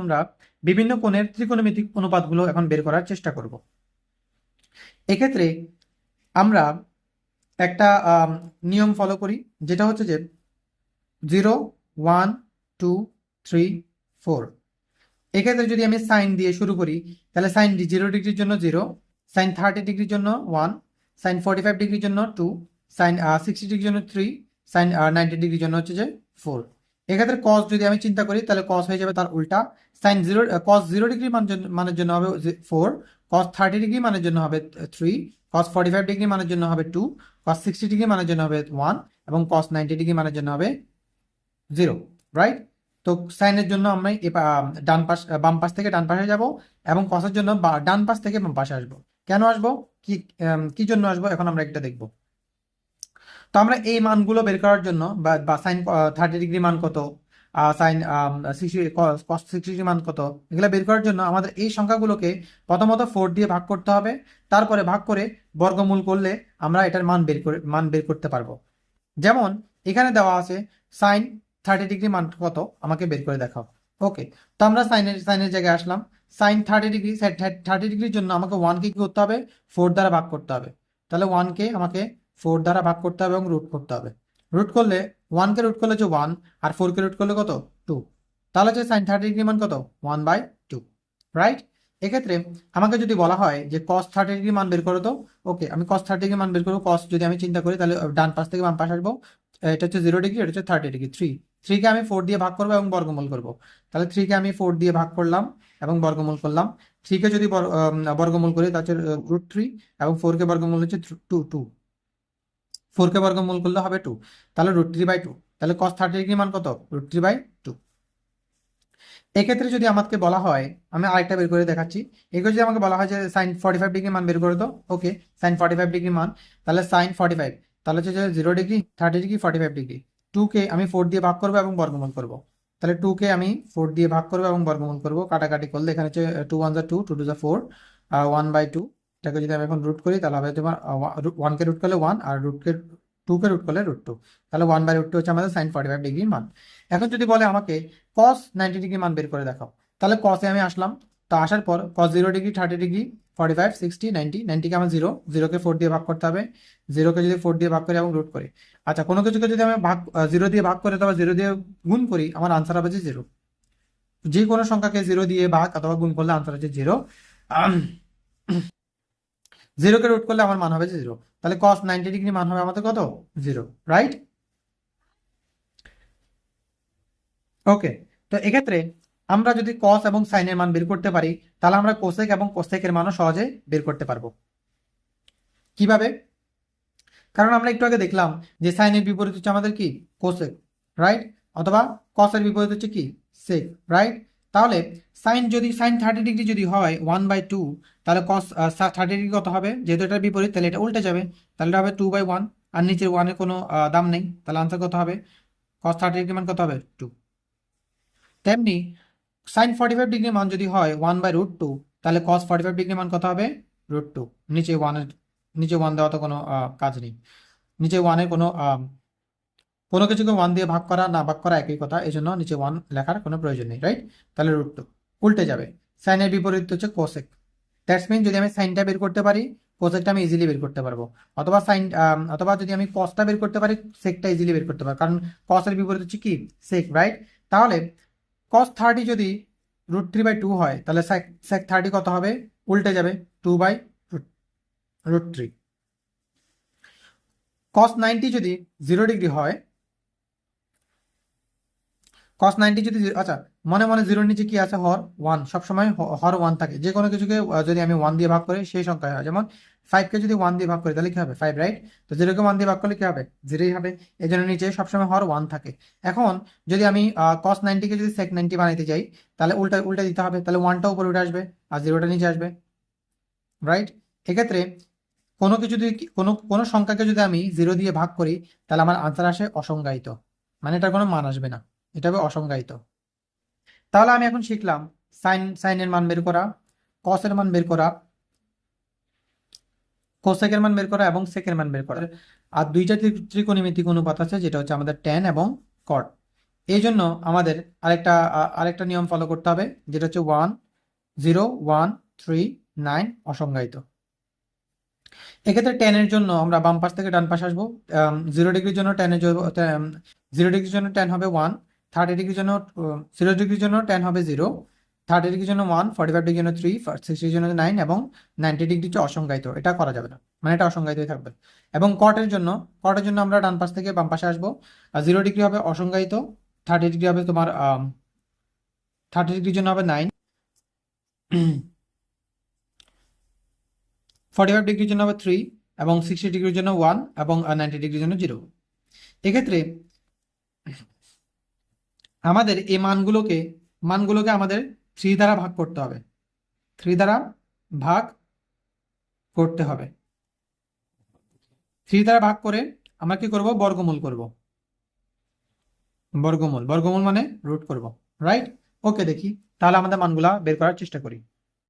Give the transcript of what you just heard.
আমরা বিভিন্ন কোণের ত্রিকোণমিতিক অনুপাতগুলো এখন বের করার চেষ্টা করব। এক্ষেত্রে আমরা একটা নিয়ম ফলো করি, যেটা হচ্ছে যে zero, one, two, three, four. এক্ষেত্রে যদি আমি সাইন দিয়ে শুরু করি, তাহলে সাইন জিরো ডিগ্রির জন্য জিরো, সাইন থার্টি ডিগ্রির জন্য ওয়ান, সাইন ফোর্টি ফাইভ ডিগ্রির জন্য টু, সাইন সিক্সটি ডিগ্রির জন্য থ্রি, সাইন নাইনটি ডিগ্রির জন্য হচ্ছে যে ফোর। এক্ষেত্রে কস যদি আমি চিন্তা করি তাহলে কস হয়ে যাবে তার উল্টা। Sine zero cos zero degree মানের জন্য হবে ফোর কস থার্টি ডিগ্রি মানের জন্য হবে three cos forty five degree মানের জন্য হবে টু কস সিক্সটি ডিগ্রি মানের জন্য হবে ওয়ান এবং কস নাইনটি ডিগ্রি মানের জন্য হবে জিরো রাইট তো সাইনের জন্য পা- ডান পাশ বাম পাশ থেকে ডান পাশে যাব এবং কসের জন্য ডান পাশ থেকে বাম পাশে আসব। কেন আসব? কি আম, কি জন্য আসব? এখন আমরা একটা দেখব। তো আমরা এই মানগুলো বের করার জন্য বা সাইন থার্টি ডিগ্রি মান কত? সাইন কস সিক্সটি মান কত? এগুলো বের করার জন্য আমাদের এই সংখ্যাগুলোকে প্রথমত ফোর দিয়ে ভাগ করতে হবে। তারপরে ভাগ করে বর্গমূল করলে আমরা এটার মান বের করে, মান বের করতে পারব। যেমন এখানে দেওয়া আছে সাইন থার্টি ডিগ্রি মান কত? আমাকে বের করে দেখাও। ওকে তো আমরা সাইনের সাইনের জায়গায় আসলাম। সাইন থার্টি ডিগ্রি থার্টি ডিগ্রির জন্য আমাকে ওয়ানকে কি করতে হবে? ফোর দ্বারা ভাগ করতে হবে। তাহলে ওয়ানকে আমাকে ফোর দ্বারা ভাগ করতে হবে এবং রুট করতে হবে। রুট করলে ওয়ানকে রুট করলে হচ্ছে ওয়ান আর ফোরকে রুট করলে কত? টু তাহলে হচ্ছে সাইন থার্টি ডিগ্রি মান কত? ওয়ান বাই টু রাইট এক্ষেত্রে আমাকে যদি বলা হয় যে কস থার্টি ডিগ্রি মান বের করো তো। ওকে আমি কস থার্টি ডিগ্রি মান বের করব। কস যদি আমি চিন্তা করি, তাহলে ডান পাশ থেকে বাম পাশ আসব। এটা হচ্ছে জিরো ডিগ্রি এটা হচ্ছে থার্টি ডিগ্রি থ্রি থ্রিকে আমি ফোর দিয়ে ভাগ করব এবং বর্গমূল করব। তাহলে থ্রিকে আমি ফোর দিয়ে ভাগ করলাম এবং বর্গমূল করলাম। থ্রিকে যদি বর- বর্গমূল করি, তাহলে রুট থ্রি এবং ফোরকে বর্গমূল হচ্ছে টু টু ফোরকে বর্গমূল করলে হবে টু তাহলে রুট থ্রি বাই টু তাহলে কস থার্টি ডিগ্রি মান কত? রুট থ্রি বাই টু এক্ষেত্রে যদি আমাকে বলা হয়, আমি আরেকটা বের করে দেখাচ্ছি। এক্ষেত্রে যদি আমাকে বলা হয় যে সাইন ফর্টি ফাইভ ডিগ্রি মান বের করে দাও okay sine forty five degree মান, তাহলে সাইন ফর্টি ফাইভ তাহলে হচ্ছে zero degree thirty degree forty five degree টুকে আমি ফোর দিয়ে ভাগ করব এবং বর্গমূল করব। তাহলে টুকে আমি ফোর দিয়ে ভাগ করব এবং বর্গমূল করব। কাটাকাটি করলে এখানে হচ্ছে টু ওয়ান যা টু টু টু যা ফোর ওয়ান বাই টু এটাকে যদি আমি এখন রুট করি, তাহলে হবে তোমার ওয়ানকে রুট করলে ওয়ান আর রুটকে টুকে রুট করলে রুট টু তাহলে ওয়ান বাই রুট টু হচ্ছে আমাদের সাইন ফর্টি ফাইভ ডিগ্রির মান। এখন যদি বলে আমাকে কস নাইনটি ডিগ্রি মান বের করে দেখাও, তাহলে কসে আমি আসলাম, তো আসার পর cos zero degree thirty degree forty five sixty ninety নাইনটিকে আমার জিরো জিরোকে ফোর দিয়ে ভাগ করতে হবে জিরোকে যদি ফোর দিয়ে ভাগ করি এবং রুট করি। আচ্ছা কোনো কিছুকে যদি আমি ভাগ জিরো দিয়ে ভাগ করে অথবা জিরো দিয়ে গুণ করি, আমার আনসার হবে যে জিরো যে কোনো সংখ্যাকে জিরো দিয়ে ভাগ অথবা গুণ করলে আনসার হচ্ছে জিরো জিরোকে রুট করলে আমার মান হবে জিরো তাহলে কস নাইনটি ডিগ্রি মান হবে আমাদের কত? জিরো রাইট ওকে তো এক্ষেত্রে আমরা যদি কস এবং সাইনের মান বের করতে পারি, তাহলে আমরা কোসেক এবং কোসেকের মানও সহজে বের করতে পারব। কীভাবে? কারণ আমরা একটু আগে দেখলাম যে সাইনের বিপরীত হচ্ছে আমাদের কি? কোসেক রাইট অথবা কসের বিপরীত হচ্ছে কি? সেক রাইট তাহলে সাইন যদি সাইন থার্টি ডিগ্রি যদি হয় ওয়ান বাই টু তাহলে কস থার্টি ডিগ্রি কত হবে? যেহেতু এটার বিপরীত, তাহলে এটা উল্টে যাবে। তাহলে এটা হবে টু বাই ওয়ান আর নিচের ওয়ানের কোনো দাম নেই। তাহলে আনসার কত হবে? কস থার্টি ডিগ্রি মান কত হবে? টু তেমনি সাইন ফর্টি ফাইভ ডিগ্রি মান যদি হয় ওয়ান বাই রুট টু তাহলে কস ফর্টি ফাইভ ডিগ্রি মান কত হবে? রুট টু নিচে ওয়ানের নিচে ওয়ান দেওয়া তো কোনো কাজ নেই। নিচে ওয়ানের কোনো কোনো কিছুকে ওয়ান দিয়ে ভাগ করা, না ভাগ করা একই কথা এই জন্য নিচে ওয়ান লেখার কোনো প্রয়োজন নেই রাইট তাহলে রুট টু উল্টে যাবে। সাইনের বিপরীত হচ্ছে কোসেক দ্যাটস মিন যদি আমি সাইনটা বের করতে পারি কোসেকটা আমি ইজিলি বের করতে পারব। অথবা সাইন অথবা যদি আমি কসটা বের করতে পারি সেকটা ইজিলি বের করতে পারব। কারণ কসের বিপরীত হচ্ছে কি? সেক রাইট তাহলে কস থার্টি যদি রুট থ্রি বাই টু হয়, তাহলে সেক সেক থার্টি কত হবে? উল্টে যাবে two by root three cos ninety যদি জিরো ডিগ্রি হয় কস নাইনটি যদি আচ্ছা মনে মনে জিরোর নিচে কি আছে? হর ওয়ান সবসময় হর ওয়ান থাকে। যে কোনো কিছুকে যদি আমি ওয়ান দিয়ে ভাগ করি, সেই সংখ্যায় হয়। যেমন ফাইভকে যদি ওয়ান দিয়ে ভাগ করি, তাহলে কি হবে? ফাইভ রাইট তো জিরোকে ওয়ান দিয়ে ভাগ করলে কি হবে? জিরোই হবে। এই জন্য নিচে সবসময় হর ওয়ান থাকে। এখন যদি আমি কস নাইনটিকে যদি সেক নাইনটি বানাইতে চাই তাহলে উল্টা উল্টা দিতে হবে। তাহলে ওয়ানটা উপরে উঠে আসবে আর জিরোটা নিচে আসবে। রাইট এক্ষেত্রে কোনো কিছু যদি কোনো কোনো সংখ্যাকে যদি আমি জিরো দিয়ে ভাগ করি, তাহলে আমার আনসার আসে অসংজ্ঞায়িত। মানে এটার কোনো মান আসবে না। এটা হবে অসংজ্ঞায়িত। তাহলে আমি এখন শিখলাম সাইন সাইনের মান বের করা কসের মান বের করা কোসেকের মান বের করা এবং সেকের মান বের করা। আর দুইটা ত্রি- ত্রিকোণমিতিক অনুপাত আছে, যেটা হচ্ছে আমাদের ট্যান এবং কট এই জন্য আমাদের আরেকটা আরেকটা নিয়ম ফলো করতে হবে, যেটা হচ্ছে one zero one three nine অসংজ্ঞায়িত। এক্ষেত্রে টেনের জন্য আমরা বাম পাশ থেকে ডান পাশ আসব। জিরো ডিগ্রির জন্য টেনের জিরো ডিগ্রির জন্য টেন হবে ওয়ান থার্টি ডিগ্রির জন্য জিরো ডিগ্রির জন্য টেন হবে জিরো থার্টি ডিগ্রির জন্য ওয়ান ফর্টি ফাইভ ডিগ্রির জন্য থ্রি সিক্সটির জন্য নাইন এবং নাইনটি ডিগ্রি হচ্ছে অসংজ্ঞায়িত। এটা করা যাবে না। মানে এটা অসংজ্ঞায়িতই থাকবে। এবং কটের জন্য কটের জন্য আমরা ডান পাশ থেকে বাম পাশে আসব। জিরো ডিগ্রি হবে অসংজ্ঞায়িত থার্টি ডিগ্রি হবে তোমার থার্টি ডিগ্রির জন্য হবে নাইন ফর্টি ফাইভ ডিগ্রির জন্য হবে থ্রি এবং সিক্সটি ডিগ্রির জন্য ওয়ান এবং নাইনটি ডিগ্রির জন্য জিরো এক্ষেত্রে আমাদের এই মানগুলোকে মানগুলোকে আমাদের থ্রি দ্বারা ভাগ করতে হবে। থ্রি দ্বারা ভাগ করতে হবে। থ্রি দ্বারা ভাগ করে আমরা কি করব? বর্গমূল করব। বর্গমূল। বর্গমূল মানে রুট করব। রাইট? ওকে, দেখি। তাহলে আমাদের মানগুলা বের করার চেষ্টা করি।